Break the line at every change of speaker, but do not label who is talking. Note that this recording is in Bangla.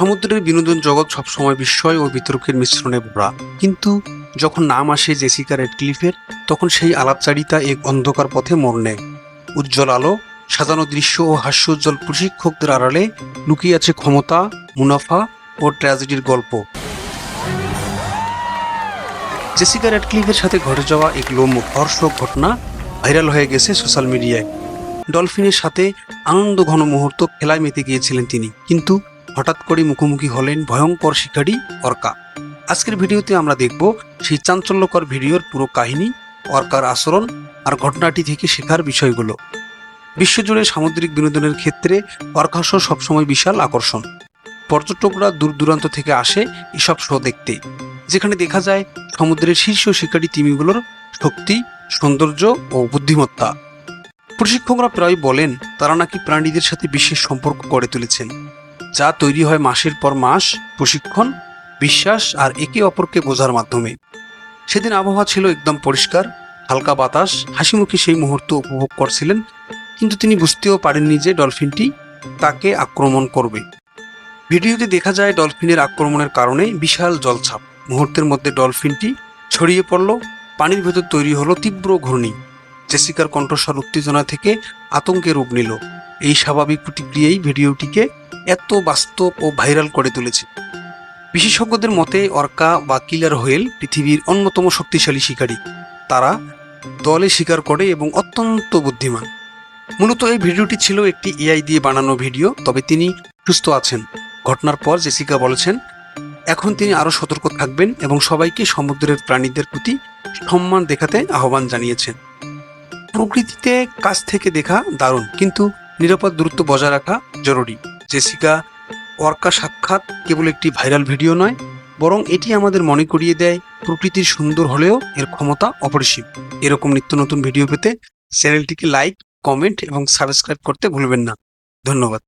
সমুদ্রের বিনোদন জগৎ সবসময় বিস্ময় ও বিতর্কের মিশ্রণে ভরা। কিন্তু যখন নাম আসে জেসিকা রেডক্লিফের তখন সেই আলাপচারিতা এক অন্ধকার পথে মোড় নেয়। উজ্জ্বল আলো, সাজানো দৃশ্য ও হাস্যোজ্জ্বল প্রশিক্ষকদের আড়ালে লুকিয়ে আছে ক্ষমতা, মুনাফা ও ট্র্যাজেডির গল্প। জেসিকা রেডক্লিফের সাথে ঘটে যাওয়া এক লোমহর্ষক ঘটনা ভাইরাল হয়ে গেছে সোশ্যাল মিডিয়ায়। ডলফিনের সাথে আনন্দ ঘন মুহূর্ত খেলায় মেতে গিয়েছিলেন তিনি। কিন্তু হঠাৎ করে মুখোমুখি হলেন ভয়ঙ্কর শিকারী অর্কা। আজকের ভিডিওতে আমরা দেখব সেই চাঞ্চল্যকর ভিডিওর পুরো কাহিনী, অর্কার আচরণ আর ঘটনাটি থেকে শেখার বিষয়গুলো। বিশ্বজুড়ে সামুদ্রিক বিনোদনের ক্ষেত্রে অর্কাশ সবসময় বিশাল আকর্ষণ। পর্যটকরা দূর দূরান্ত থেকে আসে এসব শো দেখতে, যেখানে দেখা যায় সমুদ্রের শীর্ষ শিকারী তিমিগুলোর শক্তি, সৌন্দর্য ও বুদ্ধিমত্তা। প্রশিক্ষকরা প্রায় বলেন, তারা নাকি প্রাণীদের সাথে বিশেষ সম্পর্ক গড়ে তুলেছেন। যা তৈরি হয় মাসের পর মাস, প্রশিক্ষণ, বিশ্বাস আর একে অপরকে বোঝার মাধ্যমে। সেদিন আবহাওয়া ছিল একদম পরিষ্কার, হালকা বাতাস, হাসিমুখে সেই মুহূর্ত উপভোগ করছিলেন, কিন্তু তিনি বুঝতেও পারেননি যে ডলফিনটি তাকে আক্রমণ করবে। ভিডিওতে দেখা যায় ডলফিনের আক্রমণের কারণে বিশাল জলছাপ। মুহূর্তের মধ্যে ডলফিনটি ছড়িয়ে পড়ল, পানির ভেতর তৈরি হলো তীব্র ঘূর্ণি। জেসিকার কণ্ঠস্বর উত্তেজনা থেকে আতঙ্কে রূপ নিল। এই স্বাভাবিক প্রতিক্রিয়াই ভিডিওটিকে এত বাস্তব ও ভাইরাল করে তুলেছে। বিশেষজ্ঞদের মতে, অর্কা বা কিলার হোয়েল পৃথিবীর অন্যতম শক্তিশালী শিকারী। তারা দলে শিকার করে এবং অত্যন্ত বুদ্ধিমান। মূলত এই ভিডিওটি ছিল একটি এআই দিয়ে বানানো ভিডিও, তবে তিনি সুস্থ আছেন। ঘটনার পর জেসিকা বলেছেন, এখন তিনি আরও সতর্ক থাকবেন এবং সবাইকে সমুদ্রের প্রাণীদের প্রতি সম্মান দেখাতে আহ্বান জানিয়েছেন। প্রকৃতিতে কাছ থেকে দেখা দারুণ, কিন্তু নিরাপদ দূরত্ব বজায় রাখা জরুরি। জেসিকা অর্কা সাক্ষাৎ কেবল একটি ভাইরাল ভিডিও নয়, বরং এটি আমাদের মনে করিয়ে দেয় প্রকৃতির সুন্দর হলেও এর ক্ষমতা অপরিসীম। এরকম নিত্য নতুন ভিডিও পেতে চ্যানেলটিকে লাইক, কমেন্ট এবং সাবস্ক্রাইব করতে ভুলবেন না। ধন্যবাদ।